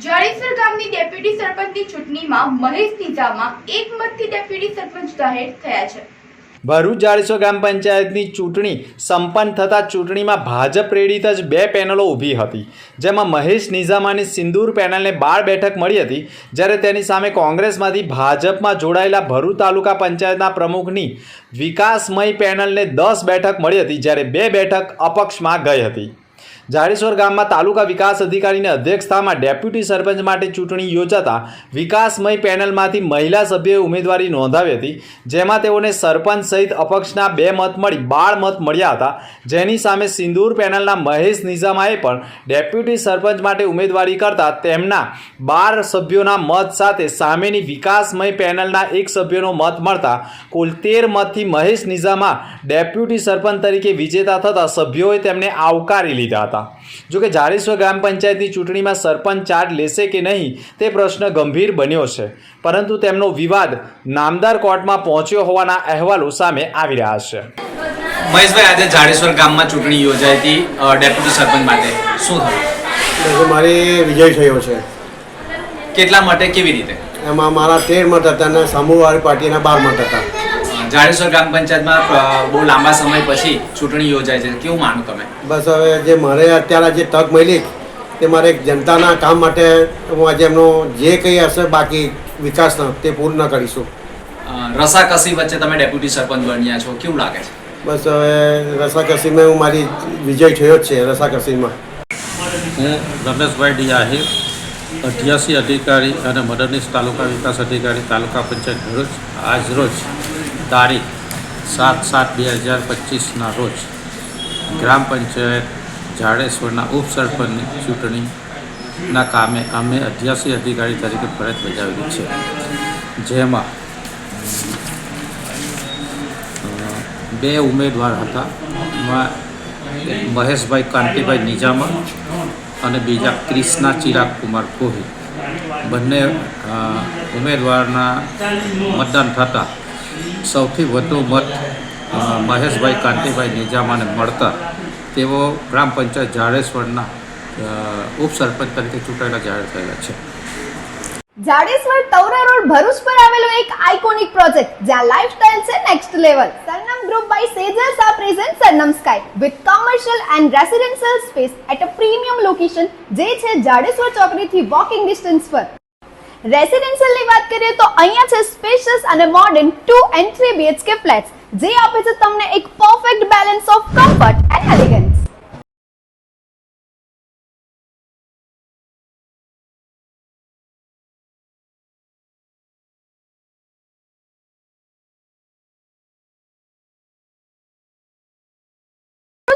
જાડેશ્વર ગામની ડેપ્યુટી સરપંચની ચૂંટણીમાં મહેશ નિઝામાં એક ડેપ્યુટી સરપંચ જાહેર થયા છે. ભરૂચ જાડેશ્વર ગ્રામ પંચાયતની ચૂંટણી સંપન્ન થતાં ચૂંટણીમાં ભાજપ પ્રેરિત જ બે પેનલો ઊભી હતી. જેમાં મહેશ નિઝામાની સિંદૂર પેનલને બાર બેઠક મળી હતી. જ્યારે તેની સામે કોંગ્રેસમાંથી ભાજપમાં જોડાયેલા ભરૂચ તાલુકા પંચાયતના પ્રમુખની વિકાસમય પેનલને દસ બેઠક મળી હતી, જ્યારે બે બેઠક અપક્ષમાં ગઈ હતી. જાડેશ્વર ગામમાં તાલુકા વિકાસ અધિકારીની અધ્યક્ષતામાં ડેપ્યુટી સરપંચ માટે ચૂંટણી યોજાતા વિકાસમય પેનલમાંથી મહિલા સભ્યોએ ઉમેદવારી નોંધાવી હતી, જેમાં તેઓને સરપંચ સહિત અપક્ષના બે મત મળી, બાળ મત મળ્યા હતા. જેની સામે સિંદૂર પેનલના મહેશ નિઝામાએ પણ ડેપ્યુટી સરપંચ માટે ઉમેદવારી કરતા તેમના બાર સભ્યોના મત સાથે સામેની વિકાસમય પેનલના એક સભ્યનો મત મળતા કુલ તેર મતથી મહેશ નિઝામા ડેપ્યુટી સરપંચ તરીકે વિજેતા થતા સભ્યોએ તેમને આવકારી લીધા હતા. જોકે જાડેશ્વર ગ્રામ પંચાયતની ચૂંટણીમાં સરપંચ ચાર્જ લેશે કે નહીં તે પ્રશ્ન ગંભીર બન્યો છે. પરંતુ તેમનો વિવાદ નામદાર કોર્ટમાં પહોંચ્યો હોવાના અહેવાલો સામે આવી રહ્યા છે. મહેશભાઈ આજે જાડેશ્વર ગામમાં ચૂંટણી યોજાઈ હતી ડેપ્યુટી સરપંચ માટે. શું થયું? મારે વિજય થયો છે. કેટલા માટે કેવી રીતે? એમાં મારા તેર મત હતા અને સામુવાળી પાર્ટીના બાર મત હતા. જાડેશ્વર ગ્રામ પંચાયતમાં બહુ લાંબા સમય પછી ચૂંટણી યોજાય છે. કેવું માનો તમે? બસ હવે જે મારે અત્યારે જે તક મળી તે મારે એક જનતાના કામ માટે હું આજે એમનો જે કંઈ હશે બાકી વિકાસના તે પૂર્ણ કરીશું. રસાકસી વચ્ચે તમે ડેપ્યુટી સરપંચ બન્યા છો. કેવું લાગે છે? બસ હવે રસાકસીમાં હું મારી વિજય થયો જ છે રસાકસીમાં. હું રમેશભાઈ ડી આહિર અઠ્યાસી અધિકારી અને મદદનીશ તાલુકા વિકાસ અધિકારી તાલુકા પંચાયત ભરૂચ આજ રોજ તારીખ સાત સાત બે હજાર પચીસના રોજ ગ્રામ પંચાયત જાડેશ્વરના ઉપસરપંચની ચૂંટણીના કામે અમે અધ્યાસી અધિકારી તરીકે ફરજ બજાવેલી છે. જેમાં બે ઉમેદવાર હતા. મહેશભાઈ કાંતિભાઈ નિજામા અને બીજા ક્રિષ્ના ચિરાગ કુમાર કોહલી બંને ઉમેદવારના મતદાન થતાં સૌથી વધુ મત મહેશભાઈ કાંતિભાઈ નિજામાને મળતા તેઓ ગ્રામ પંચાયત જાડેશ્વરના ઉપસરપંચ તરીકે ચૂંટાયેલા જાહેર થયેલા છે. જાડેશ્વર તવરા રોડ ભરૂચ પર આવેલો એક આઇકોનિક પ્રોજેક્ટ જ્યાં લાઇફસ્ટાઇલ છે next level Sarnam group by Sejars આ present Sarnam sky with commercial and residential space at a premium location જે છે જાડેશ્વર ચોકડીથી વોકિંગ ડિસ્ટન્સ પર. રેસિડેન્શિયલની વાત કરીએ તો અહીંયા છે સ્પેશિયસ અને modern two and three BHK flats જે આપે છે તમને એક perfect balance of comfort and elegance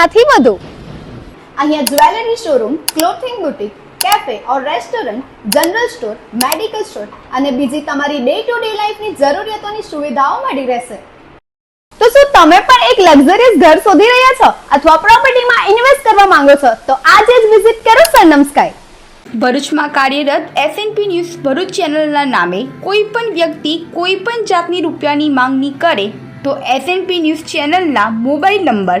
area વધુ. અહીંયા jewellery showroom clothing boutique cafe or restaurant general store medical store અને બીજી તમારી ડે ટુ ડે લાઈફની જરૂરિયાતોની સુવિધાઓ મળી રહેશે. તો શું તમે પણ એક લક્ઝરિયસ ઘર શોધી રહ્યા છો અથવા પ્રોપર્ટીમાં ઇન્વેસ્ટ કરવા માંગો છો? તો આજે જ વિઝિટ કરો સનમ સ્કાય ભરૂચમાં કાર્યરત એસએનપી ન્યૂઝ ભરૂચ ચેનલના નામે કોઈ પણ વ્યક્તિ કોઈ પણ જાતની રૂપિયાની માંગણી કરે તો એસએનપી ન્યૂઝ ચેનલના મોબાઈલ નંબર